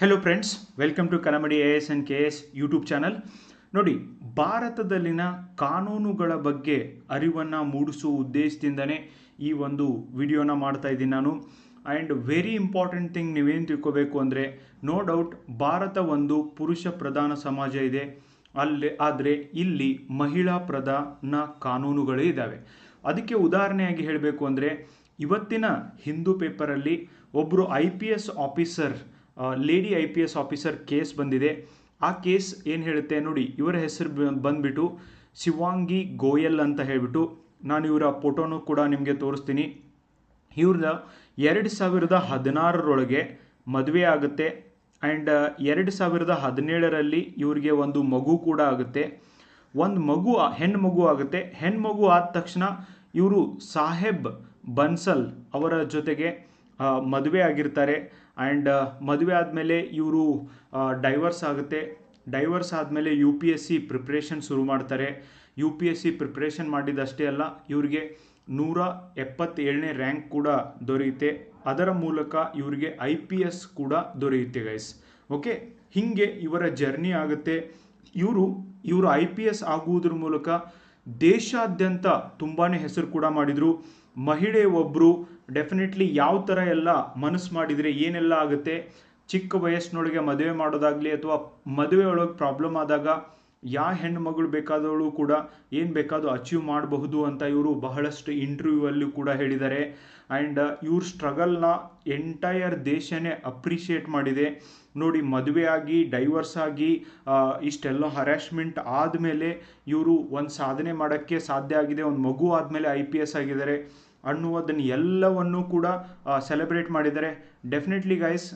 Hello friends welcome to Kannamadi A S and K S YouTube channel ನೋಡಿ, ಭಾರತದಲ್ಲಿನ ಕಾನೂನುಗಳ ಬಗ್ಗೆ ಅರಿವನ್ನು ಮೂಡಿಸುವ ಉದ್ದೇಶದಿಂದನೇ ಈ ಒಂದು ವಿಡಿಯೋನ ಮಾಡ್ತಾ ಇದ್ದೀನಿ ನಾನು. ಆ್ಯಂಡ್ ವೆರಿ ಇಂಪಾರ್ಟೆಂಟ್ ಥಿಂಗ್ ನೀವೇನು ತಿಳ್ಕೋಬೇಕು ಅಂದರೆ ನೋ ಡೌಟ್ ಭಾರತ ಒಂದು ಪುರುಷ ಪ್ರಧಾನ ಸಮಾಜ ಇದೆ. ಅಲ್ಲಿ, ಆದರೆ ಇಲ್ಲಿ ಮಹಿಳಾ ಪ್ರಧಾನ ಕಾನೂನುಗಳೇ ಇದ್ದಾವೆ ಅದಕ್ಕೆ ಉದಾಹರಣೆಯಾಗಿ ಹೇಳಬೇಕು ಅಂದರೆ, ಇವತ್ತಿನ ಹಿಂದೂ ಪೇಪರಲ್ಲಿ ಒಬ್ಬರು I P S officer lady I P S officer case ಬಂದಿದೆ. ಆ ಕೇಸ್ ಏನು ಹೇಳುತ್ತೆ ನೋಡಿ, ಇವರ ಹೆಸರು ಬಂದ್ಬಿಟ್ಟು ಶಿವಾಂಗಿ ಗೋಯಲ್ ಅಂತ ಹೇಳಿಬಿಟ್ಟು ನಾನು ಇವರ ಫೋಟೋನು ಕೂಡ ನಿಮಗೆ ತೋರಿಸ್ತೀನಿ. ಇವ್ರದ ಎರಡು ಸಾವಿರದ ಹದಿನಾರರೊಳಗೆ ಮದುವೆ ಆಗುತ್ತೆ ಆ್ಯಂಡ್ ಎರಡು ಸಾವಿರದ ಹದಿನೇಳರಲ್ಲಿ ಇವರಿಗೆ ಒಂದು ಮಗು ಕೂಡ ಆಗುತ್ತೆ. ಒಂದು ಮಗು ಹೆಣ್ಣು ಮಗು ಆಗುತ್ತೆ. ಹೆಣ್ಣು ಮಗು ಆದ ತಕ್ಷಣ ಇವರು ಸಾಹೇಬ್ ಬನ್ಸಲ್ ಅವರ ಜೊತೆಗೆ ಮದುವೆ ಆಗಿರ್ತಾರೆ. ಆ್ಯಂಡ್ ಮದುವೆ ಆದಮೇಲೆ ಇವರು ಡೈವರ್ಸ್ ಆಗುತ್ತೆ. ಡೈವರ್ಸ್ ಆದಮೇಲೆ U P S C preparation ಶುರು ಮಾಡ್ತಾರೆ. U P S C preparation ಮಾಡಿದಷ್ಟೇ ಅಲ್ಲ, ಇವರಿಗೆ ನೂರ ಎಪ್ಪತ್ತೇಳನೇ ರ್ಯಾಂಕ್ ಕೂಡ ದೊರೆಯುತ್ತೆ. ಅದರ ಮೂಲಕ ಇವರಿಗೆ ಐ ಪಿ ಎಸ್ ಕೂಡ ದೊರೆಯುತ್ತೆ ಗೈಸ್ ಓಕೆ ಹೀಗೆ ಇವರ ಜರ್ನಿ ಆಗುತ್ತೆ. ಇವರು ಇವರು ಐ ಪಿ ಎಸ್ ಆಗುವುದ್ರ ಮೂಲಕ ದೇಶಾದ್ಯಂತ ತುಂಬಾ ಹೆಸರು ಕೂಡ ಮಾಡಿದರು. ಮಹಿಳೆ ಒಬ್ಬರು ಡೆಫಿನೆಟ್ಲಿ ಯಾವ ಥರ ಎಲ್ಲ ಮನಸ್ಸು ಮಾಡಿದರೆ ಏನೆಲ್ಲ ಆಗುತ್ತೆ? ಚಿಕ್ಕ ವಯಸ್ಸಿನೊಳಗೆ ಮದುವೆ ಮಾಡೋದಾಗಲಿ ಅಥವಾ ಮದುವೆ ಒಳಗೆ ಪ್ರಾಬ್ಲಮ್ ಆದಾಗ ಯಾವ ಹೆಣ್ಣು ಮಗಳು ಬೇಕಾದವಳು ಕೂಡ ಏನು ಬೇಕಾದರೂ ಅಚೀವ್ ಮಾಡಬಹುದು ಅಂತ ಇವರು ಬಹಳಷ್ಟು ಇಂಟರ್ವ್ಯೂ ಅಲ್ಲಿ ಕೂಡ ಹೇಳಿದ್ದಾರೆ. ಆ್ಯಂಡ್ ಇವ್ರ ಸ್ಟ್ರಗಲ್ನ ಎಂಟೈರ್ ದೇಶನೇ ಅಪ್ರಿಷಿಯೇಟ್ ಮಾಡಿದೆ. ನೋಡಿ, ಮದುವೆ ಆಗಿ ಡೈವರ್ಸ್ ಆಗಿ ಇಷ್ಟೆಲ್ಲ ಹರಾಸ್ಮೆಂಟ್ ಆದಮೇಲೆ ಇವರು ಒಂದು ಸಾಧನೆ ಮಾಡೋಕ್ಕೆ ಸಾಧ್ಯ ಆಗಿದೆ. ಒಂದು ಮಗು ಆದಮೇಲೆ ಐ ಪಿ ಎಸ್ ಆಗಿದ್ದಾರೆ. ಅನ್ನುವುದನ್ನು ಎಲ್ಲವನ್ನೂ ಕೂಡ ಸೆಲೆಬ್ರೇಟ್ ಮಾಡಿದ್ದಾರೆ. Definitely guys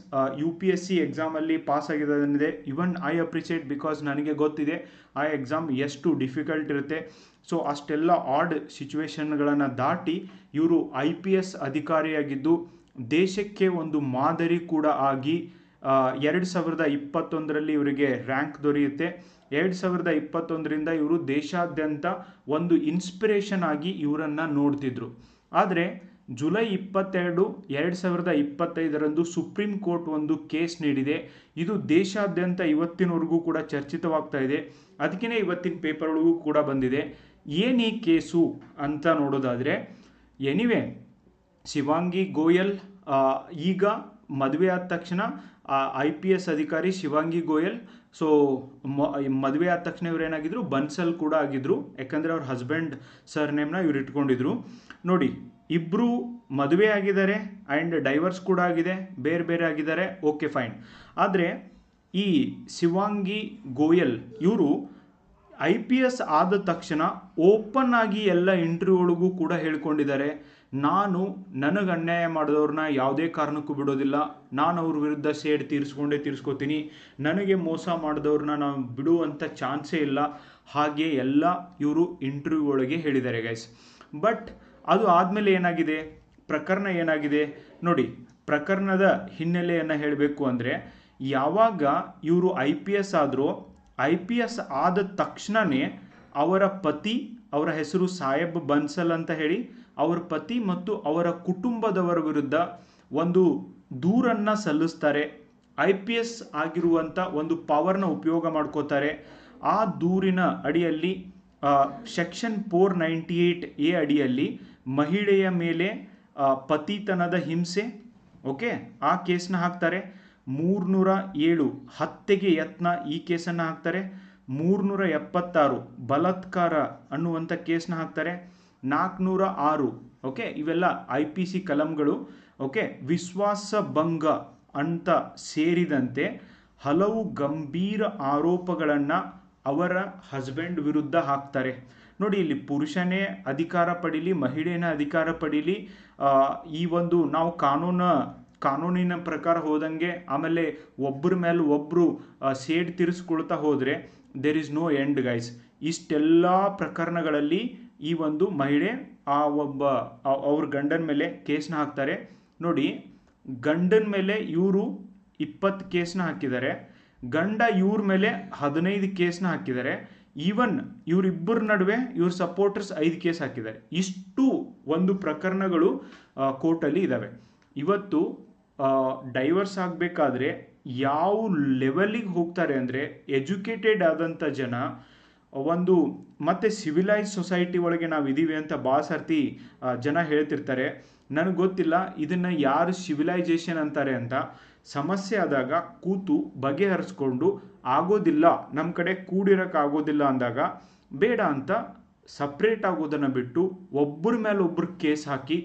U P S C ಎಕ್ಸಾಮಲ್ಲಿ ಪಾಸ್ ಆಗಿರೋದನ್ನಿದೆ ಇವನ್ ಐ ಅಪ್ರಿಷಿಯೇಟ್ ಬಿಕಾಸ್ ನನಗೆ ಗೊತ್ತಿದೆ, ಆ ಎಕ್ಸಾಮ್ ಎಷ್ಟು ಡಿಫಿಕಲ್ಟ್ ಇರುತ್ತೆ. ಸೊ ಅಷ್ಟೆಲ್ಲ ಆಡ್ ಸಿಚುವೇಶನ್ಗಳನ್ನು ದಾಟಿ ಇವರು ಐ ಪಿ ಎಸ್ ಅಧಿಕಾರಿಯಾಗಿದ್ದು, ದೇಶಕ್ಕೆ ಒಂದು ಮಾದರಿ ಕೂಡ ಆಗಿ ಎರಡು ಸಾವಿರದ ಇಪ್ಪತ್ತೊಂದರಲ್ಲಿ ಇವರಿಗೆ ರ್ಯಾಂಕ್ ದೊರೆಯುತ್ತೆ. ಎರಡು ಸಾವಿರದ ಇಪ್ಪತ್ತೊಂದರಿಂದ ಇವರು ದೇಶಾದ್ಯಂತ ಒಂದು ಇನ್ಸ್ಪಿರೇಷನ್ ಆಗಿ ಇವರನ್ನು ನೋಡ್ತಿದ್ರು. ಆದರೆ ಜುಲೈ ಇಪ್ಪತ್ತೆರಡು ಎರಡು ಸಾವಿರದ ಇಪ್ಪತ್ತೈದರಂದು ಸುಪ್ರೀಂ ಕೋರ್ಟ್ ಒಂದು ಕೇಸ್ ನೀಡಿದೆ. ಇದು ದೇಶಾದ್ಯಂತ ಇವತ್ತಿನವರೆಗೂ ಕೂಡ ಚರ್ಚಿತವಾಗ್ತಾ ಇದೆ. ಅದಕ್ಕೇ ಇವತ್ತಿನ ಪೇಪರ್ಗಳಿಗೂ ಕೂಡ ಬಂದಿದೆ. ಏನು ಈ ಕೇಸು ಅಂತ ನೋಡೋದಾದರೆ, ಎನಿವೆ, ಶಿವಾಂಗಿ ಗೋಯಲ್ ಈಗ ಮದುವೆ ಆದ ತಕ್ಷಣ ಐ ಪಿ ಎಸ್ ಅಧಿಕಾರಿ ಶಿವಾಂಗಿ ಗೋಯಲ್ ಸೊ ಮದುವೆ ಆದ ತಕ್ಷಣ ಇವ್ರು ಏನಾಗಿದ್ರು, ಬನ್ಸಲ್ ಕೂಡ ಆಗಿದ್ರು. ಯಾಕಂದರೆ ಅವ್ರ ಹಸ್ಬೆಂಡ್ ಸರ್ ನೇಮ್ನ ಇವ್ರು ಇಟ್ಕೊಂಡಿದ್ರು. ನೋಡಿ ಇಬ್ಬರು ಮದುವೆ ಆಗಿದ್ದಾರೆ ಆ್ಯಂಡ್ ಡೈವರ್ಸ್ ಕೂಡ ಆಗಿದೆ, ಬೇರೆ ಬೇರೆ ಆಗಿದ್ದಾರೆ ಓಕೆ ಫೈನ್ ಆದರೆ ಈ ಶಿವಾಂಗಿ ಗೋಯಲ್, ಇವರು ಐ ಪಿ ಎಸ್ ಆದ ತಕ್ಷಣ ಓಪನ್ ಆಗಿ ಎಲ್ಲ ಇಂಟರ್ವ್ಯೂ ಒಳಗೂ ಕೂಡ ಹೇಳ್ಕೊಂಡಿದ್ದಾರೆ. ನಾನು ನನಗೆ ಅನ್ಯಾಯ ಮಾಡಿದವ್ರನ್ನ ಯಾವುದೇ ಕಾರಣಕ್ಕೂ ಬಿಡೋದಿಲ್ಲ. ನಾನು ಅವ್ರ ವಿರುದ್ಧ ಸೇಡ್ ತೀರಿಸ್ಕೊಂಡೇ ತೀರಿಸ್ಕೋತೀನಿ. ನನಗೆ ಮೋಸ ಮಾಡಿದವ್ರನ್ನ ನಾನು ಬಿಡುವಂಥ ಚಾನ್ಸೇ ಇಲ್ಲ. ಹಾಗೆ ಎಲ್ಲ ಇವರು ಇಂಟರ್ವ್ಯೂ ಒಳಗೆ ಹೇಳಿದ್ದಾರೆ ಗೈಸ್ ಬಟ್ ಅದು ಆದಮೇಲೆ ಏನಾಗಿದೆ? ಪ್ರಕರಣ ಏನಾಗಿದೆ? ನೋಡಿ, ಪ್ರಕರಣದ ಹಿನ್ನೆಲೆಯನ್ನು ಹೇಳಬೇಕು ಅಂದರೆ, ಯಾವಾಗ ಇವರು ಐ ಪಿ ಎಸ್ ಆದರೂ ಐ ಪಿ ಎಸ್ ಆದ ತಕ್ಷಣವೇ ಅವರ ಪತಿ, ಅವರ ಹೆಸರು ಸಾಹೇಬ್ ಬನ್ಸಲ್ ಅಂತ ಹೇಳಿ ಅವರ ಪತಿ ಮತ್ತು ಅವರ ಕುಟುಂಬದವರ ವಿರುದ್ಧ ಒಂದು ದೂರನ್ನು ಸಲ್ಲಿಸ್ತಾರೆ. ಐ ಪಿ ಎಸ್ ಆಗಿರುವಂಥ ಒಂದು ಪವರ್ನ ಉಪಯೋಗ ಮಾಡ್ಕೋತಾರೆ. ಆ ದೂರಿನ ಅಡಿಯಲ್ಲಿ section four ninety eight A ಅಡಿಯಲ್ಲಿ ಮಹಿಳೆಯ ಮೇಲೆ ಪತಿತನದ ಹಿಂಸೆ ಓಕೆ ಆ ಕೇಸನ್ನ ಹಾಕ್ತಾರೆ. ಮೂರ್ನೂರ ಏಳು ಹತ್ಯೆಗೆ ಯತ್ನ ಈ ಕೇಸನ್ನು ಹಾಕ್ತಾರೆ. ಮೂರ್ನೂರ ಎಪ್ಪತ್ತಾರು ಬಲಾತ್ಕಾರ ಅನ್ನುವಂಥ ಕೇಸನ್ನ ಹಾಕ್ತಾರೆ. ನಾಲ್ಕುನೂರ ಆರು ಓಕೆ ಇವೆಲ್ಲ ಐ ಪಿ ಸಿ ಕಲಂಗಳು ಓಕೆ ವಿಶ್ವಾಸ ಭಂಗ ಅಂತ ಸೇರಿದಂತೆ ಹಲವು ಗಂಭೀರ ಆರೋಪಗಳನ್ನು ಅವರ ಹಸ್ಬೆಂಡ್ ವಿರುದ್ಧ ಹಾಕ್ತಾರೆ. ನೋಡಿ, ಇಲ್ಲಿ ಪುರುಷನೇ ಅಧಿಕಾರ ಪಡೀಲಿ ಮಹಿಳೆಯನ್ನ ಅಧಿಕಾರ ಪಡೀಲಿ ಈ ಒಂದು ನಾವು ಕಾನೂನು, ಕಾನೂನಿನ ಪ್ರಕಾರ ಹೋದಂಗೆ ಆಮೇಲೆ ಒಬ್ಬರ ಮೇಲೆ ಒಬ್ಬರು ಸೇಡ್ ತೀರಿಸ್ಕೊಳ್ತಾ ಹೋದರೆ there is no end guys ಇಷ್ಟೆಲ್ಲ ಪ್ರಕರಣಗಳಲ್ಲಿ ಈ ಒಂದು ಮಹಿಳೆ ಆ ಒಬ್ಬ ಅವ್ರ ಗಂಡನ ಮೇಲೆ ಕೇಸ್ನ ಹಾಕ್ತಾರೆ. ನೋಡಿ, ಗಂಡನ ಮೇಲೆ ಇವರು ಇಪ್ಪತ್ತು ಕೇಸ್ನ ಹಾಕಿದ್ದಾರೆ. ಗಂಡ ಇವ್ರ ಮೇಲೆ ಹದಿನೈದು ಕೇಸ್ನ ಹಾಕಿದ್ದಾರೆ. ಈವನ್ ಇವರಿಬ್ಬರ ನಡುವೆ ಇವ್ರ ಸಪೋರ್ಟರ್ಸ್ ಐದು ಕೇಸ್ ಹಾಕಿದ್ದಾರೆ. ಇಷ್ಟು ಒಂದು ಪ್ರಕರಣಗಳು ಕೋರ್ಟಲ್ಲಿ ಇದ್ದಾವೆ ಇವತ್ತು ಡೈವರ್ಸ್ ಆಗಬೇಕಾದ್ರೆ ಯಾವ ಲೆವೆಲಿಗೆ ಹೋಗ್ತಾರೆ ಅಂದರೆ ಎಜುಕೇಟೆಡ್ ಆದಂಥ ಜನ ಒಂದು ಮತ್ತೆ ಸಿವಿಲೈಸ್ ಸೊಸೈಟಿ ಒಳಗೆ ನಾವು ಇದ್ದೀವಿ ಅಂತ ಭಾಳ ಜನ ಹೇಳ್ತಿರ್ತಾರೆ. ನನಗೆ ಗೊತ್ತಿಲ್ಲ, ಇದನ್ನು ಯಾರು ಸಿವಿಲೈಸೇಷನ್ ಅಂತಾರೆ ಅಂತ. ಸಮಸ್ಯೆ ಆದಾಗ ಕೂತು ಬಗೆಹರಿಸ್ಕೊಂಡು ಆಗೋದಿಲ್ಲ ನಮ್ಮ ಕಡೆ ಕೂಡಿರೋಕ್ಕಾಗೋದಿಲ್ಲ ಅಂದಾಗ ಬೇಡ ಅಂತ ಸಪ್ರೇಟ್ ಆಗೋದನ್ನು ಬಿಟ್ಟು ಒಬ್ಬರ ಮೇಲೆ ಒಬ್ಬರು ಕೇಸ್ ಹಾಕಿ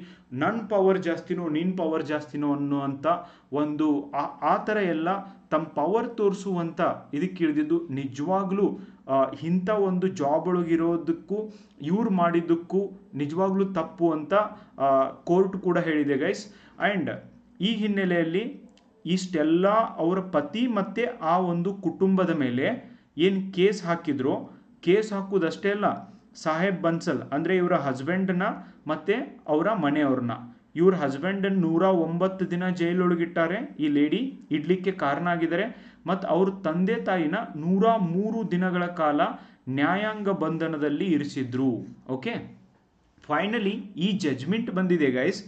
ನನ್ನ ಪವರ್ ಜಾಸ್ತಿನೋ ನಿನ್ನ ಪವರ್ ಜಾಸ್ತಿನೋ ಅನ್ನುವಂಥ ಒಂದು ಆ ಆ ಥರ ಎಲ್ಲ ತಮ್ಮ ಪವರ್ ತೋರಿಸುವಂಥ ಇದಕ್ಕಿಳಿದಿದ್ದು ನಿಜವಾಗ್ಲೂ ಇಂಥ ಒಂದು ಜಾಬ್ ಒಳಗಿರೋದಕ್ಕೂ ಇವ್ರು ಮಾಡಿದ್ದಕ್ಕೂ ನಿಜವಾಗ್ಲೂ ತಪ್ಪು ಅಂತ ಕೋರ್ಟ್ ಕೂಡ ಹೇಳಿದೆ ಗೈಸ್ ಆ್ಯಂಡ್ ಈ ಹಿನ್ನೆಲೆಯಲ್ಲಿ ಇಷ್ಟೆಲ್ಲ ಅವರ ಪತಿ ಮತ್ತು ಆ ಒಂದು ಕುಟುಂಬದ ಮೇಲೆ ಏನು ಕೇಸ್ ಹಾಕಿದ್ರು, ಕೇಸ್ ಹಾಕೋದಷ್ಟೇ ಅಲ್ಲ, ಸಾಹೇಬ್ ಬನ್ಸಲ್ ಅಂದರೆ ಇವರ ಹಸ್ಬೆಂಡನ್ನ ಮತ್ತು ಅವರ ಮನೆಯವ್ರನ್ನ. ಇವ್ರ ಹಸ್ಬೆಂಡನ್ನು ನೂರ ಒಂಬತ್ತು ದಿನ ಜೈಲೊಳಗಿಟ್ಟಾರೆ. ಈ ಲೇಡಿ ಇಡ್ಲಿಕ್ಕೆ ಕಾರಣ ಆಗಿದ್ದಾರೆ ಮತ್ತು ಅವ್ರ ತಂದೆ ತಾಯಿನ ನೂರ ಮೂರು ದಿನಗಳ ಕಾಲ ನ್ಯಾಯಾಂಗ ಬಂಧನದಲ್ಲಿ ಇರಿಸಿದ್ರು. ಓಕೆ? ಫೈನಲಿ ಈ ಜಜ್ಮೆಂಟ್ ಬಂದಿದೆ ಗೈಸ್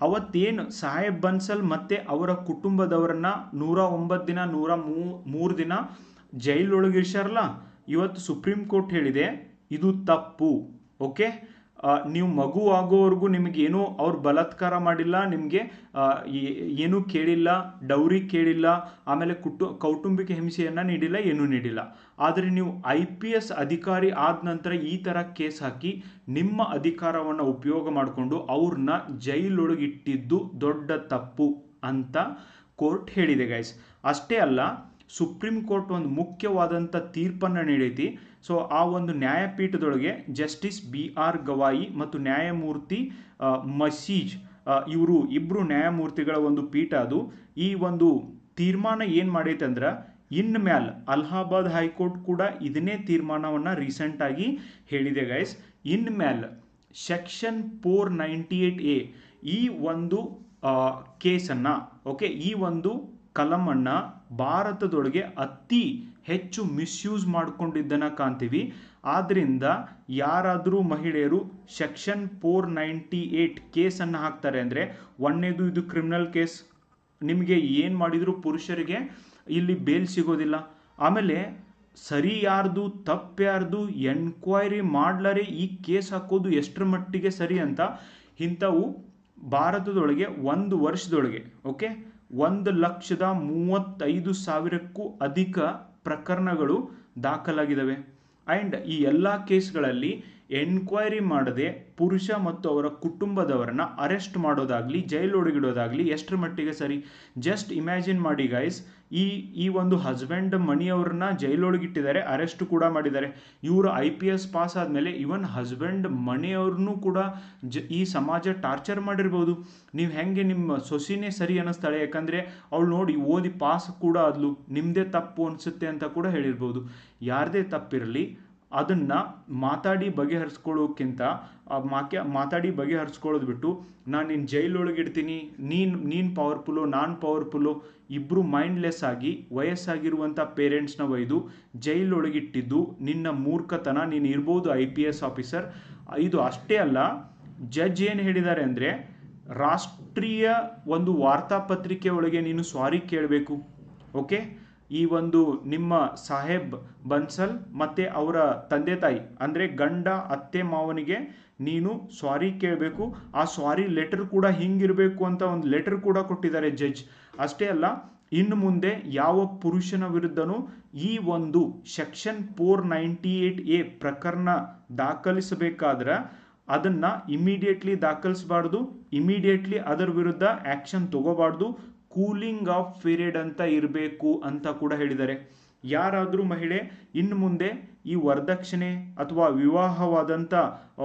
ಅವತ್ತೇನು ಸಾಹೇಬ್ ಬನ್ಸಲ್ ಮತ್ತೆ ಅವರ ಕುಟುಂಬದವರನ್ನ ನೂರ ಒಂಬತ್ತು ದಿನ, ನೂರ ಮೂ, ಮೂರು ದಿನ ಜೈಲೊಳಗಿರಿಸಾರಲ್ಲ ಇವತ್ತು ಸುಪ್ರೀಂ ಕೋರ್ಟ್ ಹೇಳಿದೆ, ಇದು ತಪ್ಪು. ಓಕೆ? ನೀವು ಮಗು ಆಗೋವರೆಗೂ ನಿಮಗೇನು ಅವ್ರು ಬಲಾತ್ಕಾರ ಮಾಡಿಲ್ಲ, ನಿಮಗೆ ಏನೂ ಕೇಳಿಲ್ಲ, ಡೌರಿ ಕೇಳಿಲ್ಲ, ಆಮೇಲೆ ಕುಟು, ಕೌಟುಂಬಿಕ ಹಿಂಸೆಯನ್ನು ನೀಡಿಲ್ಲ, ಏನೂ ನೀಡಿಲ್ಲ. ಆದರೆ ನೀವು ಐ ಪಿ ಎಸ್ ಅಧಿಕಾರಿ ಆದ ನಂತರ ಈ ಥರ ಕೇಸ್ ಹಾಕಿ ನಿಮ್ಮ ಅಧಿಕಾರವನ್ನು ಉಪಯೋಗ ಮಾಡಿಕೊಂಡು ಅವ್ರನ್ನ ಜೈಲೊಳಗಿಟ್ಟಿದ್ದು ದೊಡ್ಡ ತಪ್ಪು ಅಂತ ಕೋರ್ಟ್ ಹೇಳಿದೆ ಗೈಸ್ ಅಷ್ಟೇ ಅಲ್ಲ, ಸುಪ್ರೀಂ ಕೋರ್ಟ್ ಒಂದು ಮುಖ್ಯವಾದಂಥ ತೀರ್ಪನ್ನು ನೀಡೈತಿ. ಸೊ ಆ ಒಂದು ನ್ಯಾಯಪೀಠದೊಳಗೆ ಜಸ್ಟಿಸ್ ಬಿ ಆರ್ ಗವಾಯಿ ಮತ್ತು ನ್ಯಾಯಮೂರ್ತಿ ಮಸೀಜ್ ಇವರು ಇಬ್ಬರು ನ್ಯಾಯಮೂರ್ತಿಗಳ ಒಂದು ಪೀಠ ಅದು. ಈ ಒಂದು ತೀರ್ಮಾನ ಏನು ಮಾಡೈತೆ ಅಂದ್ರೆ, ಇನ್ ಮ್ಯಾಲ್ ಅಲಹಾಬಾದ್ ಹೈಕೋರ್ಟ್ ಕೂಡ ಇದನ್ನೇ ತೀರ್ಮಾನವನ್ನು ರೀಸೆಂಟಾಗಿ ಹೇಳಿದೆ ಗೈಸ್ ಇನ್ ಮ್ಯಾಲ್ section four ninety eight A ಈ ಒಂದು ಕೇಸನ್ನು, ಓಕೆ, ಈ ಒಂದು ಕಲಮನ್ನು ಭಾರತದೊಳಗೆ ಅತಿ ಹೆಚ್ಚು ಮಿಸ್ಯೂಸ್ ಮಾಡಿಕೊಂಡಿದ್ದನ್ನು ಕಾಣ್ತೀವಿ. ಆದ್ದರಿಂದ ಯಾರಾದರೂ ಮಹಿಳೆಯರು ಸೆಕ್ಷನ್ ಫೋರ್ ನೈಂಟಿ ಏಟ್ ಕೇಸನ್ನು ಹಾಕ್ತಾರೆ ಅಂದರೆ ಒಂದನೇದು ಇದು ಕ್ರಿಮಿನಲ್ ಕೇಸ್. ನಿಮಗೆ ಏನು ಮಾಡಿದರೂ ಪುರುಷರಿಗೆ ಇಲ್ಲಿ ಬೇಲ್ ಸಿಗೋದಿಲ್ಲ. ಆಮೇಲೆ ಸರಿ ಯಾರ್ದು ತಪ್ಪು ಯಾರ್ದು ಎನ್ಕ್ವೈರಿ ಮಾಡ್ಲಾರೆ ಈ ಕೇಸ್ ಹಾಕೋದು ಎಷ್ಟರ ಮಟ್ಟಿಗೆ ಸರಿ ಅಂತ ಇಂಥವು ಭಾರತದೊಳಗೆ ಒಂದು ವರ್ಷದೊಳಗೆ, ಓಕೆ? ಒಂದು ಲಕ್ಷದ ಮೂವತ್ತೈದು ಸಾವಿರಕ್ಕೂ ಅಧಿಕ ಪ್ರಕರಣಗಳು ದಾಖಲಾಗಿದ್ದಾವೆ ಆ್ಯಂಡ್ ಈ ಎಲ್ಲ ಕೇಸ್ಗಳಲ್ಲಿ ಎನ್ಕ್ವೈರಿ ಮಾಡದೆ ಪುರುಷ ಮತ್ತು ಅವರ ಕುಟುಂಬದವರನ್ನ ಅರೆಸ್ಟ್ ಮಾಡೋದಾಗಲಿ, ಜೈಲೊಳಗಿಡೋದಾಗಲಿ ಎಷ್ಟರ ಮಟ್ಟಿಗೆ ಸರಿ? ಜಸ್ಟ್ ಇಮ್ಯಾಜಿನ್ ಮಾಡಿ ಗೈಸ್ ಈ ಈ ಒಂದು ಹಸ್ಬೆಂಡ್ ಮಣಿಯವ್ರನ್ನ ಜೈಲೊಳಗಿಟ್ಟಿದ್ದಾರೆ ಅರೆಸ್ಟ್ ಕೂಡ ಮಾಡಿದ್ದಾರೆ. ಇವರು ಐ ಪಿ ಎಸ್ ಪಾಸ್ ಆದಮೇಲೆ ಇವನ್ ಹಸ್ಬೆಂಡ್ ಮನೆಯವ್ರನ್ನೂ ಕೂಡ ಜ, ಈ ಸಮಾಜ ಟಾರ್ಚರ್ ಮಾಡಿರ್ಬೋದು. ನೀವು ಹೆಂಗೆ ನಿಮ್ಮ ಸೊಸಿನೇ ಸರಿ ಅನ್ನಿಸ್ತಾಳೆ? ಯಾಕಂದರೆ ಅವಳು ನೋಡಿ ಓದಿ ಪಾಸ್ ಕೂಡ ಆದ್ಲು ನಿಮ್ಮದೇ ತಪ್ಪು ಅನಿಸುತ್ತೆ ಅಂತ ಕೂಡ ಹೇಳಿರ್ಬೋದು. ಯಾರದೇ ತಪ್ಪಿರಲಿ, ಅದನ್ನು ಮಾತಾಡಿ ಬಗೆಹರಿಸ್ಕೊಳ್ಳೋಕ್ಕಿಂತ ಮಾಕೆ ಮಾತಾಡಿ ಬಗೆಹರಿಸ್ಕೊಳ್ಳೋದು ಬಿಟ್ಟು, ನಾನು ನಿನ್ನ ಜೈಲೊಳಗೆ ಇಡ್ತೀನಿ ನೀನು ನೀನು ಪವರ್ಫುಲ್ಲು ನಾನು ಪವರ್ಫುಲ್ಲು ಇಬ್ಬರು ಮೈಂಡ್ಲೆಸ್ ಆಗಿ ವಯಸ್ಸಾಗಿರುವಂಥ ಪೇರೆಂಟ್ಸ್ನ ಒಯ್ದು ಜೈಲೊಳಗಿಟ್ಟಿದ್ದು ನಿನ್ನ ಮೂರ್ಖತನ. ನೀನು ಇರ್ಬೋದು ಐ ಪಿ ಎಸ್ ಆಫೀಸರ್ ಇದು ಅಷ್ಟೇ ಅಲ್ಲ ಜಡ್ಜ್ ಏನು ಹೇಳಿದ್ದಾರೆ ಅಂದರೆ, ರಾಷ್ಟ್ರೀಯ ಒಂದು ವಾರ್ತಾಪತ್ರಿಕೆ ಒಳಗೆ ನೀನು ಸಾರಿ ಕೇಳಬೇಕು ಓಕೆ ಈ ಒಂದು ನಿಮ್ಮ ಸಾಹೇಬ್ ಬನ್ಸಲ್ ಮತ್ತು ಅವರ ತಂದೆ ತಾಯಿ, ಅಂದರೆ ಗಂಡ ಅತ್ತೆ ಮಾವನಿಗೆ ನೀನು ಸಾರಿ ಕೇಳಬೇಕು. ಆ ಸಾರಿ ಲೆಟರ್ ಕೂಡ ಹಿಂಗಿರಬೇಕು ಅಂತ ಒಂದು ಲೆಟರ್ ಕೂಡ ಕೊಟ್ಟಿದ್ದಾರೆ ಜಡ್ಜ್ ಅಷ್ಟೇ ಅಲ್ಲ ಇನ್ನು ಮುಂದೆ ಯಾವ ಪುರುಷನ ವಿರುದ್ಧನೂ ಈ ಒಂದು section four ninety eight A ಪ್ರಕರಣ ದಾಖಲಿಸಬೇಕಾದ್ರೆ ಅದನ್ನು ಇಮಿಡಿಯೇಟ್ಲಿ ದಾಖಲಿಸಬಾರ್ದು, ಇಮಿಡಿಯೇಟ್ಲಿ ಅದರ ವಿರುದ್ಧ ಆ್ಯಕ್ಷನ್ ತಗೋಬಾರ್ದು, ಕೂಲಿಂಗ್ ಆಫ್ ಪೀರಿಯಡ್ ಅಂತ ಇರಬೇಕು ಅಂತ ಕೂಡ ಹೇಳಿದ್ದಾರೆ. ಯಾರಾದರೂ ಮಹಿಳೆ, ಇನ್ನು ಮುಂದೆ ಈ ವರದಕ್ಷಿಣೆ ಅಥವಾ ವಿವಾಹವಾದಂಥ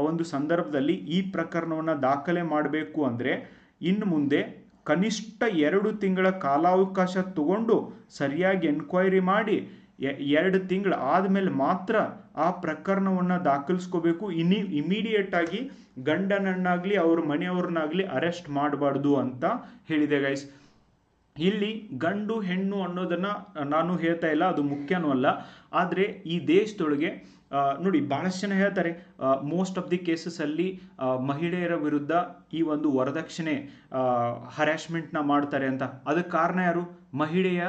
ಒಂದು ಸಂದರ್ಭದಲ್ಲಿ ಈ ಪ್ರಕರಣವನ್ನು ದಾಖಲೆ ಮಾಡಬೇಕು ಅಂದರೆ ಇನ್ನು ಮುಂದೆ ಕನಿಷ್ಠ ಎರಡು ತಿಂಗಳ ಕಾಲಾವಕಾಶ ತಗೊಂಡು ಸರಿಯಾಗಿ ಎನ್ಕ್ವೈರಿ ಮಾಡಿ ಎರಡು ತಿಂಗಳು ಆದಮೇಲೆ ಮಾತ್ರ ಆ ಪ್ರಕರಣವನ್ನು ದಾಖಲಿಸ್ಕೋಬೇಕು. ಇನಿ, ಇಮಿಡಿಯೇಟ್ ಆಗಿ ಗಂಡನನ್ನಾಗಲಿ, ಅವ್ರ ಮನೆಯವ್ರನ್ನಾಗಲಿ ಅರೆಸ್ಟ್ ಮಾಡಬಾರ್ದು ಅಂತ ಹೇಳಿದೆ ಗೈಸ್ ಇಲ್ಲಿ ಗಂಡು ಹೆಣ್ಣು ಅನ್ನೋದನ್ನ ನಾನು ಹೇಳ್ತಾ ಇಲ್ಲ, ಅದು ಮುಖ್ಯನೂ ಅಲ್ಲ. ಆದರೆ ಈ ದೇಶದೊಳಗೆ ನೋಡಿ ಭಾಳಷ್ಟು ಜನ ಹೇಳ್ತಾರೆ ಮೋಸ್ಟ್ ಆಫ್ ದಿ ಕೇಸಸಲ್ಲಿ ಮಹಿಳೆಯರ ವಿರುದ್ಧ ಈ ಒಂದು ವರದಕ್ಷಿಣೆ ಹರ್ಯಾಶ್ಮೆಂಟ್ನ ಮಾಡ್ತಾರೆ ಅಂತ. ಅದಕ್ಕೆ ಕಾರಣ ಯಾರು? ಮಹಿಳೆಯ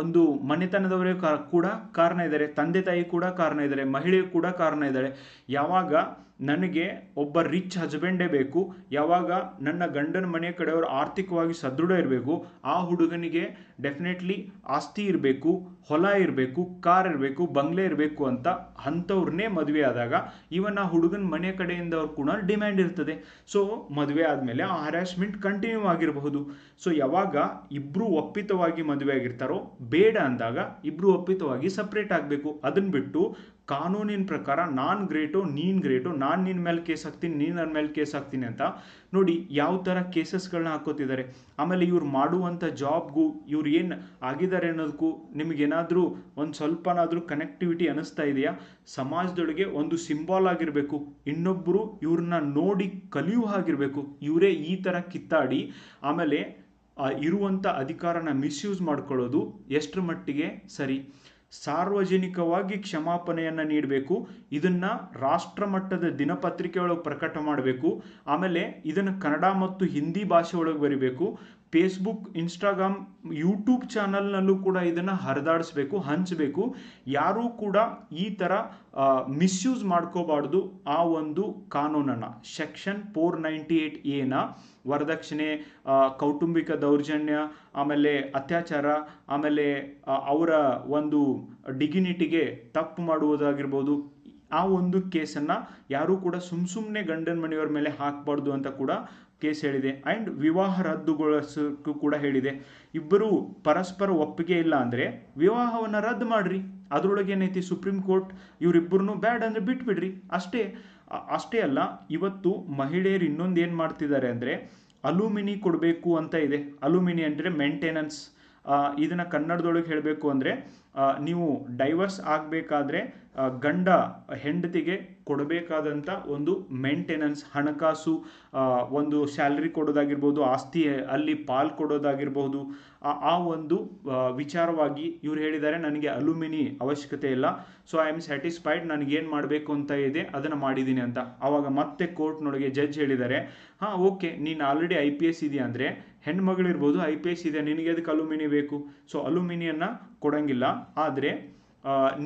ಒಂದು ಮನೆತನದವರೇ ಕೂಡ ಕಾರಣ ಇದ್ದಾರೆ, ತಂದೆ ತಾಯಿ ಕೂಡ ಕಾರಣ ಇದ್ದಾರೆ ಮಹಿಳೆ ಕೂಡ ಕಾರಣ ಇದ್ದಾರೆ. ಯಾವಾಗ ನನಗೆ ಒಬ್ಬ ರಿಚ್ ಹಸ್ಬೆಂಡೇ ಬೇಕು. ಯಾವಾಗ ನನ್ನ ಗಂಡನ ಮನೆ ಕಡೆಯವರು ಆರ್ಥಿಕವಾಗಿ ಸದೃಢ ಇರಬೇಕು, ಆ ಹುಡುಗನಿಗೆ ಡೆಫಿನೆಟ್ಲಿ ಆಸ್ತಿ ಇರಬೇಕು, ಹೊಲ ಇರಬೇಕು, ಕಾರ್ ಇರಬೇಕು, ಬಂಗ್ಲೆ ಇರಬೇಕು ಅಂತ ಅಂಥವ್ರನ್ನೇ ಮದುವೆ ಆದಾಗ ಈವನ್ ಆ ಹುಡುಗನ ಮನೆ ಕಡೆಯಿಂದ ಕೂಡ ಡಿಮ್ಯಾಂಡ್ ಇರ್ತದೆ. ಸೊ ಮದುವೆ ಆದಮೇಲೆ ಆ ಹರಾಸ್ಮೆಂಟ್ ಕಂಟಿನ್ಯೂ ಆಗಿರಬಹುದು. ಸೊ ಯಾವಾಗ ಇಬ್ಬರು ಒಪ್ಪಿತವಾಗಿ ಮದುವೆ ಆಗಿರ್ತಾರೋ, ಬೇಡ ಅಂದಾಗ ಇಬ್ಬರು ಒಪ್ಪಿತವಾಗಿ ಸಪ್ರೇಟ್ ಆಗಬೇಕು. ಅದನ್ನು ಬಿಟ್ಟು ಕಾನೂನಿನ ಪ್ರಕಾರ ನಾನ್ ಗ್ರೇಟು, ನೀನ್ ಗ್ರೇಟು, ನಾನು ನಿನ್ನ ಮೇಲೆ ಕೇಸ್ ಹಾಕ್ತೀನಿ, ನೀನು ನನ್ನ ಮೇಲೆ ಕೇಸ್ ಹಾಕ್ತೀನಿ ಅಂತ ನೋಡಿ ಯಾವ ಥರ ಕೇಸಸ್ಗಳನ್ನ ಹಾಕೋತಿದ್ದಾರೆ. ಆಮೇಲೆ ಇವ್ರು ಮಾಡುವಂಥ ಜಾಬ್ಗೂ ಇವ್ರು ಏನು ಆಗಿದ್ದಾರೆ ಅನ್ನೋದಕ್ಕೂ ನಿಮಗೇನಾದರೂ ಒಂದು ಸ್ವಲ್ಪನಾದರೂ ಕನೆಕ್ಟಿವಿಟಿ ಅನ್ನಿಸ್ತಾ ಇದೆಯಾ? ಸಮಾಜದೊಳಗೆ ಒಂದು ಸಿಂಬಾಲ್ ಆಗಿರಬೇಕು. ಇನ್ನೊಬ್ಬರು ಇವ್ರನ್ನ ನೋಡಿ ಕಲಿಯುವ ಹಾಗಿರಬೇಕು. ಇವರೇ ಈ ಥರ ಕಿತ್ತಾಡಿ ಆಮೇಲೆ ಇರುವಂಥ ಅಧಿಕಾರನ ಮಿಸ್ಯೂಸ್ ಮಾಡ್ಕೊಳ್ಳೋದು ಎಷ್ಟರ ಮಟ್ಟಿಗೆ ಸರಿ. ಸಾರ್ವಜನಿಕವಾಗಿ ಕ್ಷಮಾಪಣೆಯನ್ನು ನೀಡಬೇಕು, ಇದನ್ನ ರಾಷ್ಟ್ರಮಟ್ಟದ ದಿನಪತ್ರಿಕೆ ಒಳಗೆ ಪ್ರಕಟ ಮಾಡಬೇಕು, ಆಮೇಲೆ ಇದನ್ನು ಕನ್ನಡ ಮತ್ತು ಹಿಂದಿ ಭಾಷೆ ಒಳಗೆ ಬರಿಬೇಕು. ಫೇಸ್ಬುಕ್ ಇನ್ಸ್ಟಾಗ್ರಾಮ್ ಯೂಟ್ಯೂಬ್ ಚಾನಲ್ನಲ್ಲೂ ಕೂಡ ಇದನ್ನು ಹರಿದಾಡಿಸ್ಬೇಕು, ಹಂಚಬೇಕು. ಯಾರೂ ಕೂಡ ಈ ಥರ ಮಿಸ್ಯೂಸ್ ಮಾಡ್ಕೋಬಾರ್ದು ಆ ಒಂದು ಕಾನೂನನ್ನು. ಸೆಕ್ಷನ್ ಫೋರ್ ನೈಂಟಿ ಏಟ್ ಎನ ವರದಕ್ಷಿಣೆ ಕೌಟುಂಬಿಕ ದೌರ್ಜನ್ಯ, ಆಮೇಲೆ ಅತ್ಯಾಚಾರ, ಆಮೇಲೆ ಅವರ ಒಂದು ಡಿಗ್ನಿಟಿಗೆ ತಪ್ಪು ಮಾಡುವುದಾಗಿರ್ಬೋದು. ಆ ಒಂದು ಕೇಸನ್ನು ಯಾರೂ ಕೂಡ ಸುಮ್ಮ ಸುಮ್ಮನೆ ಗಂಡನ ಮನೆಯವರ ಮೇಲೆ ಹಾಕಬಾರ್ದು ಅಂತ ಕೂಡ ಕೇಸ್ ಹೇಳಿದೆ. ಆ್ಯಂಡ್ ವಿವಾಹ ರದ್ದುಗೊಳಿಸೋಕ್ಕೂ ಕೂಡ ಹೇಳಿದೆ. ಇಬ್ಬರು ಪರಸ್ಪರ ಒಪ್ಪಿಗೆ ಇಲ್ಲ ಅಂದರೆ ವಿವಾಹವನ್ನು ರದ್ದು ಮಾಡ್ರಿ. ಅದರೊಳಗೆ ಏನೈತಿ ಸುಪ್ರೀಂ ಕೋರ್ಟ್ ಇವರಿಬ್ಬರನ್ನು ಬ್ಯಾಡ್ ಅಂದರೆ ಬಿಟ್ಬಿಡ್ರಿ. ಅಷ್ಟೇ ಅಷ್ಟೇ ಅಲ್ಲ, ಇವತ್ತು ಮಹಿಳೆಯರು ಇನ್ನೊಂದು ಏನು ಮಾಡ್ತಿದ್ದಾರೆ ಅಂದರೆ ಅಲುಮಿನಿ ಕೊಡಬೇಕು ಅಂತ ಇದೆ. ಅಲುಮಿನಿ ಅಂದರೆ ಮೇಂಟೆನೆನ್ಸ್ ಇದನ್ನು ಕನ್ನಡದೊಳಗೆ ಹೇಳಬೇಕು ಅಂದರೆ ನೀವು ಡೈವರ್ಸ್ ಆಗಬೇಕಾದ್ರೆ ಗಂಡ ಹೆಂಡತಿಗೆ ಕೊಡಬೇಕಾದಂಥ ಒಂದು ಮೇಂಟೆನೆನ್ಸ್ ಹಣಕಾಸು ಒಂದು ಸ್ಯಾಲ್ರಿ ಕೊಡೋದಾಗಿರ್ಬೋದು, ಆಸ್ತಿ ಅಲ್ಲಿ ಪಾಲ್ ಕೊಡೋದಾಗಿರ್ಬೋದು, ಆ- ಒಂದು ವಿಚಾರವಾಗಿ ಇವ್ರು ಹೇಳಿದ್ದಾರೆ, ನನಗೆ ಅಲುಮಿನಿ ಅವಶ್ಯಕತೆ ಇಲ್ಲ ಸೊ ಐ ಆಮ್ ಸ್ಯಾಟಿಸ್ಫೈಡ್ ನನಗೇನು ಮಾಡಬೇಕು ಅಂತ ಇದೆ, ಅದನ್ನು ಮಾಡಿದ್ದೀನಿ ಅಂತ. ಆವಾಗ ಮತ್ತೆ ಕೋರ್ಟ್ನೊಳಗೆ ಜಡ್ಜ್ ಹೇಳಿದ್ದಾರೆ, ಹಾಂ ಓಕೆ ನೀನು ಆಲ್ರೆಡಿ ಐ ಪಿ ಎಸ್ ಇದೆಯಾ ಅಂದರೆ ಹೆಣ್ಮಗಳಿರ್ಬೋದು ಐ ಪಿ ಎಸ್ ಇದೆ, ನಿನಗೆ ಅದಕ್ಕೆ ಅಲುಮಿನಿ ಬೇಕು? ಸೊ ಅಲುಮಿನಿಯನ್ನು ಕೊಡೋಂಗಿಲ್ಲ. ಆದರೆ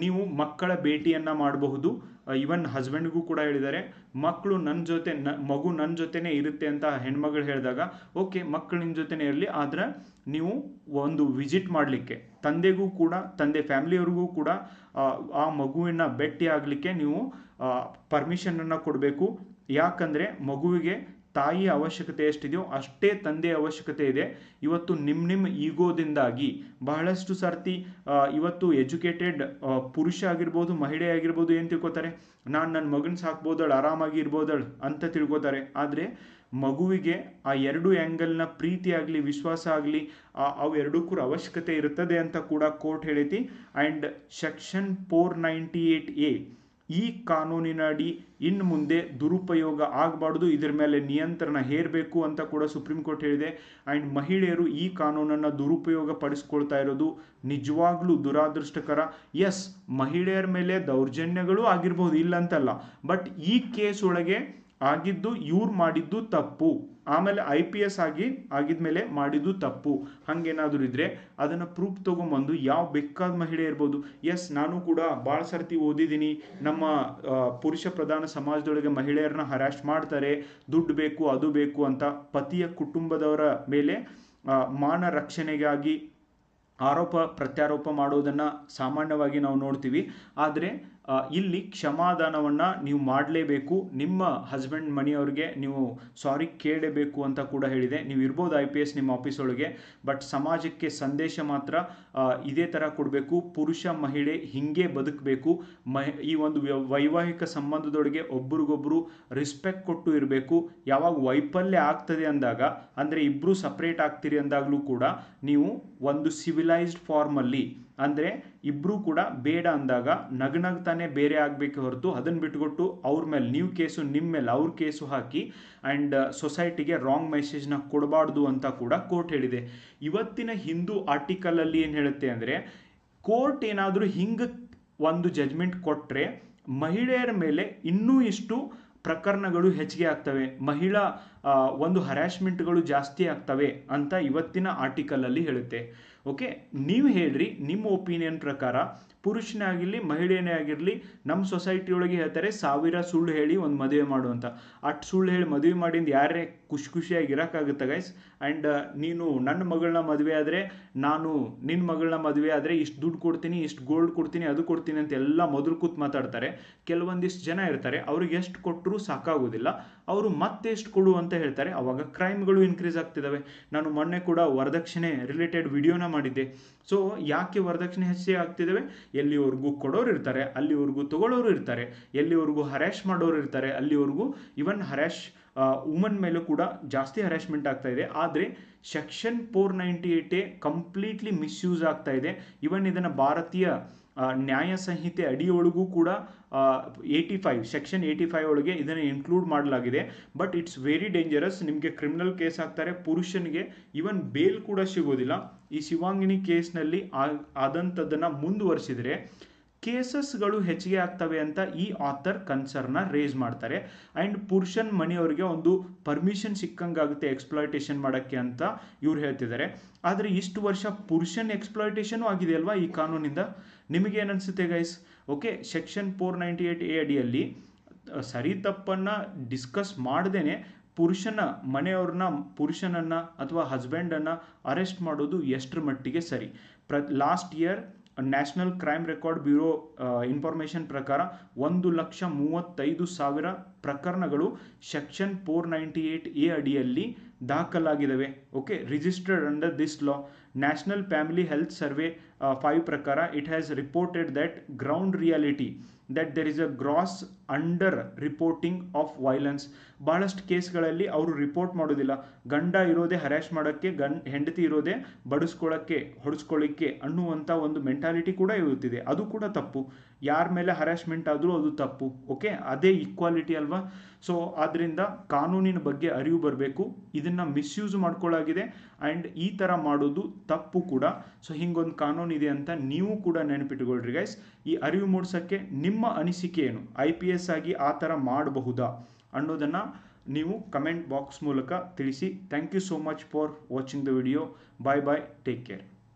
ನೀವು ಮಕ್ಕಳ ಭೇಟಿಯನ್ನು ಮಾಡಬಹುದು. ಈವನ್ ಹಸ್ಬೆಂಡ್ಗೂ ಕೂಡ ಹೇಳಿದ್ದಾರೆ ಮಕ್ಕಳು ನನ್ನ ಜೊತೆ, ನ, ಮಗು ನನ್ನ ಜೊತೆನೇ ಇರುತ್ತೆ ಅಂತ ಹೆಣ್ಮಗಳು ಹೇಳಿದಾಗ, ಓಕೆ ಮಕ್ಕಳು ನಿಮ್ಮ ಜೊತೆನೇ ಇರಲಿ, ಆದರೆ ನೀವು ಒಂದು ವಿಸಿಟ್ ಮಾಡಲಿಕ್ಕೆ, ತಂದೆಗೂ ಕೂಡ, ತಂದೆ ಫ್ಯಾಮಿಲಿಯವ್ರಿಗೂ ಕೂಡ, ಆ ಮಗುವಿನ ಭೇಟಿ ಆಗಲಿಕ್ಕೆ ನೀವು ಪರ್ಮಿಷನನ್ನು ಕೊಡಬೇಕು. ಯಾಕಂದರೆ ಮಗುವಿಗೆ ತಾಯಿಯ ಅವಶ್ಯಕತೆ ಎಷ್ಟಿದೆಯೋ ಅಷ್ಟೇ ತಂದೆಯ ಅವಶ್ಯಕತೆ ಇದೆ. ಇವತ್ತು ನಿಮ್ಮ ನಿಮ್ಮ ಈಗೋದಿಂದಾಗಿ ಬಹಳಷ್ಟು ಸರ್ತಿ ಇವತ್ತು ಎಜುಕೇಟೆಡ್ ಪುರುಷ ಆಗಿರ್ಬೋದು, ಮಹಿಳೆ ಆಗಿರ್ಬೋದು ಏನು ತಿಳ್ಕೊತಾರೆ? ನಾನು ನನ್ನ ಮಗನ ಸಾಕ್ಬೋದಳು ಆರಾಮಾಗಿ ಇರ್ಬೋದಳು ಅಂತ ತಿಳ್ಕೊತಾರೆ. ಆದರೆ ಮಗುವಿಗೆ ಆ ಎರಡು ಆ್ಯಂಗಲ್ನ ಪ್ರೀತಿ ಆಗಲಿ, ವಿಶ್ವಾಸ ಆಗಲಿ ಅವು ಎರಡಕ್ಕೂ ಅವಶ್ಯಕತೆ ಇರುತ್ತದೆ ಅಂತ ಕೂಡ court ಹೇಳೈತಿ. And section four ninety eight A ಈ ಕಾನೂನಿನಡಿ ಇನ್ನು ಮುಂದೆ ದುರುಪಯೋಗ ಆಗಬಾರ್ದು, ಇದರ ಮೇಲೆ ನಿಯಂತ್ರಣ ಹೇರಬೇಕು ಅಂತ ಕೂಡ ಸುಪ್ರೀಂ ಕೋರ್ಟ್ ಹೇಳಿದೆ. ಆ್ಯಂಡ್ ಮಹಿಳೆಯರು ಈ ಕಾನೂನನ್ನು ದುರುಪಯೋಗ ಪಡಿಸ್ಕೊಳ್ತಾ ಇರೋದು ನಿಜವಾಗ್ಲೂ ದುರಾದೃಷ್ಟಕರ. ಎಸ್ ಮಹಿಳೆಯರ ಮೇಲೆ ದೌರ್ಜನ್ಯಗಳು ಆಗಿರ್ಬೋದು, ಇಲ್ಲಂತಲ್ಲ. ಬಟ್ ಈ ಕೇಸ್ ಒಳಗೆ ಆಗಿದ್ದು, ಇವ್ರು ಮಾಡಿದ್ದು ತಪ್ಪು. ಆಮೇಲೆ ಐ ಪಿ ಎಸ್ ಆಗಿ ಆಗಿದ್ಮೇಲೆ ಮಾಡಿದ್ದು ತಪ್ಪು. ಹಾಗೇನಾದರೂ ಇದ್ರೆ ಅದನ್ನು ಪ್ರೂಫ್ ತೊಗೊಂಬಂದು ಯಾವ ಬೇಕಾದ ಮಹಿಳೆ ಇರ್ಬೋದು. ಎಸ್ ನಾನು ಕೂಡ ಭಾಳ ಸರ್ತಿ ಓದಿದ್ದೀನಿ. ನಮ್ಮ ಪುರುಷ ಪ್ರಧಾನ ಸಮಾಜದೊಳಗೆ ಮಹಿಳೆಯರನ್ನ ಹರಾಶ್ ಮಾಡ್ತಾರೆ. ದುಡ್ಡು ಬೇಕು, ಅದು ಬೇಕು ಅಂತ ಪತಿಯ ಕುಟುಂಬದವರ ಮೇಲೆ ಮಾನ ರಕ್ಷಣೆಗಾಗಿ ಆರೋಪ, ಪ್ರತ್ಯಾರೋಪ ಮಾಡೋದನ್ನು ಸಾಮಾನ್ಯವಾಗಿ ನಾವು ನೋಡ್ತೀವಿ. ಆದರೆ ಇಲ್ಲಿ ಕ್ಷಮಾದಾನವನ್ನು ನೀವು ಮಾಡಲೇಬೇಕು. ನಿಮ್ಮ ಹಸ್ಬೆಂಡ್ ಮನೆಯವ್ರಿಗೆ ನೀವು ಸಾರಿ ಕೇಳಬೇಕು ಅಂತ ಕೂಡ ಹೇಳಿದೆ. ನೀವು ಇರ್ಬೋದು ಐ ಪಿ ಎಸ್ ನಿಮ್ಮ ಆಫೀಸ್ ಒಳಗೆ ಬಟ್ ಸಮಾಜಕ್ಕೆ ಸಂದೇಶ ಮಾತ್ರ ಇದೇ ಥರ ಕೊಡಬೇಕು. ಪುರುಷ, ಮಹಿಳೆ ಹಿಂಗೆ ಬದುಕಬೇಕು. ಮಹಿ, ಈ ಒಂದು ವೈವಾಹಿಕ ಸಂಬಂಧದೊಳಗೆ ಒಬ್ರಿಗೊಬ್ರು ರಿಸ್ಪೆಕ್ಟ್ ಕೊಟ್ಟು ಇರಬೇಕು. ಯಾವಾಗ ವೈಫಲ್ಯ ಆಗ್ತದೆ ಅಂದಾಗ, ಅಂದರೆ ಇಬ್ಬರು ಸಪ್ರೇಟ್ ಆಗ್ತೀರಿ ಅಂದಾಗಲೂ ಕೂಡ, ನೀವು ಒಂದು ಸಿವಿಲೈಸ್ಡ್ ಫಾರ್ಮಲ್ಲಿ ಅಂದರೆ ಇಬ್ಬರೂ ಕೂಡ ಬೇಡ ಅಂದಾಗ ನಗನಗ್ತಾನೆ ಬೇರೆ ಆಗಬೇಕು ಹೊರತು ಅದನ್ನು ಬಿಟ್ಕೊಟ್ಟು ಅವ್ರ ಮೇಲೆ, ನೀವು ಕೇಸು ನಿಮ್ಮ ಮೇಲೆ, ಅವ್ರ ಕೇಸು ಹಾಕಿ ಆ್ಯಂಡ್ ಸೊಸೈಟಿಗೆ ರಾಂಗ್ ಮೆಸೇಜ್ನ ಕೊಡಬಾರ್ದು ಅಂತ ಕೂಡ ಕೋರ್ಟ್ ಹೇಳಿದೆ. ಇವತ್ತಿನ ಹಿಂದೂ ಆರ್ಟಿಕಲಲ್ಲಿ ಏನು ಹೇಳುತ್ತೆ ಅಂದರೆ ಕೋರ್ಟ್ ಏನಾದರೂ ಹಿಂಗೆ ಒಂದು ಜಜ್ಮೆಂಟ್ ಕೊಟ್ಟರೆ ಮಹಿಳೆಯರ ಮೇಲೆ ಇನ್ನೂ ಇಷ್ಟು ಪ್ರಕರಣಗಳು ಹೆಚ್ಚಿಗೆ ಆಗ್ತವೆ. ಮಹಿಳಾ ಒಂದು ಹರಾಸ್ಮೆಂಟ್ಗಳು ಜಾಸ್ತಿ ಆಗ್ತವೆ ಅಂತ ಇವತ್ತಿನ ಆರ್ಟಿಕಲಲ್ಲಿ ಹೇಳುತ್ತೆ. ಓಕೆ ನೀವು ಹೇಳ್ರಿ ನಿಮ್ಮ ಒಪಿನಿಯನ್ ಪ್ರಕಾರ ಪುರುಷನೇ ಆಗಿರಲಿ ಮಹಿಳೆಯೇ ಆಗಿರಲಿ ನಮ್ಮ ಸೊಸೈಟಿ ಒಳಗೆ ಹೇಳ್ತಾರೆ, ಸಾವಿರ ಸುಳ್ಳು ಹೇಳಿ ಒಂದು ಮದುವೆ ಮಾಡು ಅಂತ. ಅಷ್ಟು ಸುಳ್ಳು ಹೇಳಿ ಮದುವೆ ಮಾಡಿಂದ ಯಾರೇ ಖುಷಿ ಖುಷಿಯಾಗಿ ಇರೋಕ್ಕಾಗುತ್ತೆ ಗೈಸ್ ಆ್ಯಂಡ್ ನೀನು ನನ್ನ ಮಗಳನ್ನ ಮದುವೆ ಆದರೆ, ನಾನು ನಿನ್ನ ಮಗಳನ್ನ ಮದುವೆ ಆದರೆ ಇಷ್ಟು ದುಡ್ಡು ಕೊಡ್ತೀನಿ, ಇಷ್ಟು ಗೋಲ್ಡ್ ಕೊಡ್ತೀನಿ, ಅದು ಕೊಡ್ತೀನಿ ಅಂತ ಎಲ್ಲ ಮೊದಲು ಕೂತ್ ಮಾತಾಡ್ತಾರೆ. ಕೆಲವೊಂದಿಷ್ಟು ಜನ ಇರ್ತಾರೆ, ಅವ್ರಿಗೆ ಎಷ್ಟು ಕೊಟ್ಟರೂ ಸಾಕಾಗೋದಿಲ್ಲ. ಅವರು ಮತ್ತೆ ಎಷ್ಟು ಕೊಡು ಅಂತ ಹೇಳ್ತಾರೆ. ಅವಾಗ ಕ್ರೈಮ್ಗಳು ಇನ್ಕ್ರೀಸ್ ಆಗ್ತಿದ್ದಾವೆ ನಾನು ಮೊನ್ನೆ ಕೂಡ ವರದಕ್ಷಿಣೆ ರಿಲೇಟೆಡ್ ವಿಡಿಯೋನ ಮಾಡಿದ್ದೆ. ಸೊ ಯಾಕೆ ವರದಕ್ಷಿಣೆ ಹೆಚ್ಚಿ ಆಗ್ತಿದ್ದಾವೆ? ಎಲ್ಲಿವರೆಗೂ ಕೊಡೋರು ಇರ್ತಾರೆ, ಅಲ್ಲಿವರೆಗೂ ತಗೊಳ್ಳೋರು ಇರ್ತಾರೆ, ಎಲ್ಲಿವರೆಗೂ ಹರ್ಯಾಶ್ ಮಾಡೋರು ಇರ್ತಾರೆ, ಅಲ್ಲಿವರೆಗೂ ಇವನ್ ಹರ್ಯಾಶ್ ವುಮನ್ ಮೇಲೂ ಕೂಡ ಜಾಸ್ತಿ ಹರ್ಯಾಶ್ಮೆಂಟ್ ಆಗ್ತಾ ಇದೆ. ಆದರೆ ಸೆಕ್ಷನ್ ಫೋರ್ ನೈಂಟಿ ಏಟೇ ಕಂಪ್ಲೀಟ್ಲಿ ಮಿಸ್ಯೂಸ್ ಆಗ್ತಾ ಇದೆ. ಇವನ್ ಇದನ್ನು ಭಾರತೀಯ ನ್ಯಾಯ ಸಂಹಿತೆ ಅಡಿಯೊಳಗೂ ಕೂಡ eighty five section eighty five ಒಳಗೆ ಇದನ್ನು ಇನ್ಕ್ಲೂಡ್ ಮಾಡಲಾಗಿದೆ. ಬಟ್ ಇಟ್ಸ್ ವೆರಿ ಡೇಂಜರಸ್ ನಿಮಗೆ ಕ್ರಿಮಿನಲ್ ಕೇಸ್ ಹಾಕ್ತಾರೆ ಪುರುಷನಿಗೆ ಈವನ್ ಬೇಲ್ ಕೂಡ ಸಿಗೋದಿಲ್ಲ. ಈ ಶಿವಾಂಗಿನಿ ಕೇಸ್ನಲ್ಲಿ ಆದಂಥದ್ದನ್ನು ಮುಂದುವರಿಸಿದರೆ ಕೇಸಸ್ಗಳು ಹೆಚ್ಚಿಗೆ ಆಗ್ತವೆ ಅಂತ ಈ ಆಥರ್ ಕನ್ಸರ್ನ ರೇಸ್ ಮಾಡ್ತಾರೆ. ಆ್ಯಂಡ್ ಪುರುಷನ್ ಮನೆಯವರಿಗೆ ಒಂದು ಪರ್ಮಿಷನ್ ಸಿಕ್ಕಂಗಾಗುತ್ತೆ ಎಕ್ಸ್ಪ್ಲಾಯ್ಟೇಷನ್ ಮಾಡೋಕ್ಕೆ ಅಂತ ಇವ್ರು ಹೇಳ್ತಿದ್ದಾರೆ. ಆದರೆ ಇಷ್ಟು ವರ್ಷ ಪುರುಷನ್ ಎಕ್ಸ್ಪ್ಲಾಯ್ಟೇಷನು ಆಗಿದೆ ಅಲ್ವಾ ಈ ಕಾನೂನಿಂದ? ನಿಮಗೆ ಏನನ್ಸುತ್ತೆ guys? Okay, section four ninety eight A ಅಡಿಯಲ್ಲಿ ಸರಿ ತಪ್ಪನ್ನು ಡಿಸ್ಕಸ್ ಮಾಡ್ದೇ ಪುರುಷನ ಮನೆಯವ್ರನ್ನ, ಪುರುಷನನ್ನು ಅಥವಾ ಹಸ್ಬೆಂಡನ್ನು ಅರೆಸ್ಟ್ ಮಾಡೋದು ಎಷ್ಟರ ಮಟ್ಟಿಗೆ ಸರಿ. ಪ್ರ, last year national crime record bureau information ಪ್ರಕಾರ ಒಂದು ಲಕ್ಷ ಮೂವತ್ತೈದು ಸಾವಿರ ಪ್ರಕರಣಗಳು section four ninety eight A ಅಡಿಯಲ್ಲಿ ದಾಖಲಾಗಿದ್ದಾವೆ okay, registered under this law. National family health survey five ಪ್ರಕಾರ it has reported that ground reality, that there is a gross under reporting of violence. ಭಾಳಷ್ಟು ಕೇಸ್ಗಳಲ್ಲಿ ಅವರು ರಿಪೋರ್ಟ್ ಮಾಡೋದಿಲ್ಲ. ಗಂಡ ಇರೋದೇ ಹರ್ಯಾಶ್ ಮಾಡೋಕ್ಕೆ, gun, ಹೆಂಡತಿ ಇರೋದೇ ಬಡಿಸ್ಕೊಳ್ಳೋಕ್ಕೆ ಹೊಡಿಸ್ಕೊಳ್ಳಿಕ್ಕೆ ಅನ್ನುವಂಥ ಒಂದು ಮೆಂಟಾಲಿಟಿ ಕೂಡ ಇರುತ್ತಿದೆ. ಅದು ಕೂಡ ತಪ್ಪು. ಯಾರ ಮೇಲೆ ಹರ್ಯಾಶ್ಮೆಂಟ್ ಆದರೂ ಅದು ತಪ್ಪು. ಓಕೆ? ಅದೇ ಈಕ್ವಾಲಿಟಿ ಅಲ್ವಾ? ಸೊ ಆದ್ದರಿಂದ ಕಾನೂನಿನ ಬಗ್ಗೆ ಅರಿವು ಬರಬೇಕು. ಇದನ್ನು ಮಿಸ್ಯೂಸ್ ಮಾಡ್ಕೊಳ್ಳಾಗಿದೆ ಆ್ಯಂಡ್ ಈ ಥರ ಮಾಡೋದು ತಪ್ಪು ಕೂಡ. ಸೊ, ಹಿಂಗೊಂದು ಕಾನೂನು ಇದೆ ಅಂತ ನೀವು ಕೂಡ ನೆನಪಿಟ್ಕೊಳ್ರಿ ಗೈಸ್ ಈ ಅರಿವು ಮೂಡಿಸೋಕ್ಕೆ ನಿಮ್ಮ ಅನಿಸಿಕೆ ಏನು? ಐ ಪಿ ಆಗಿ ಆ ಥರ ಮಾಡಬಹುದಾ ಅನ್ನೋದನ್ನು ನೀವು ಕಮೆಂಟ್ ಬಾಕ್ಸ್ ಮೂಲಕ ತಿಳಿಸಿ. Thank you so much for watching the video bye bye take care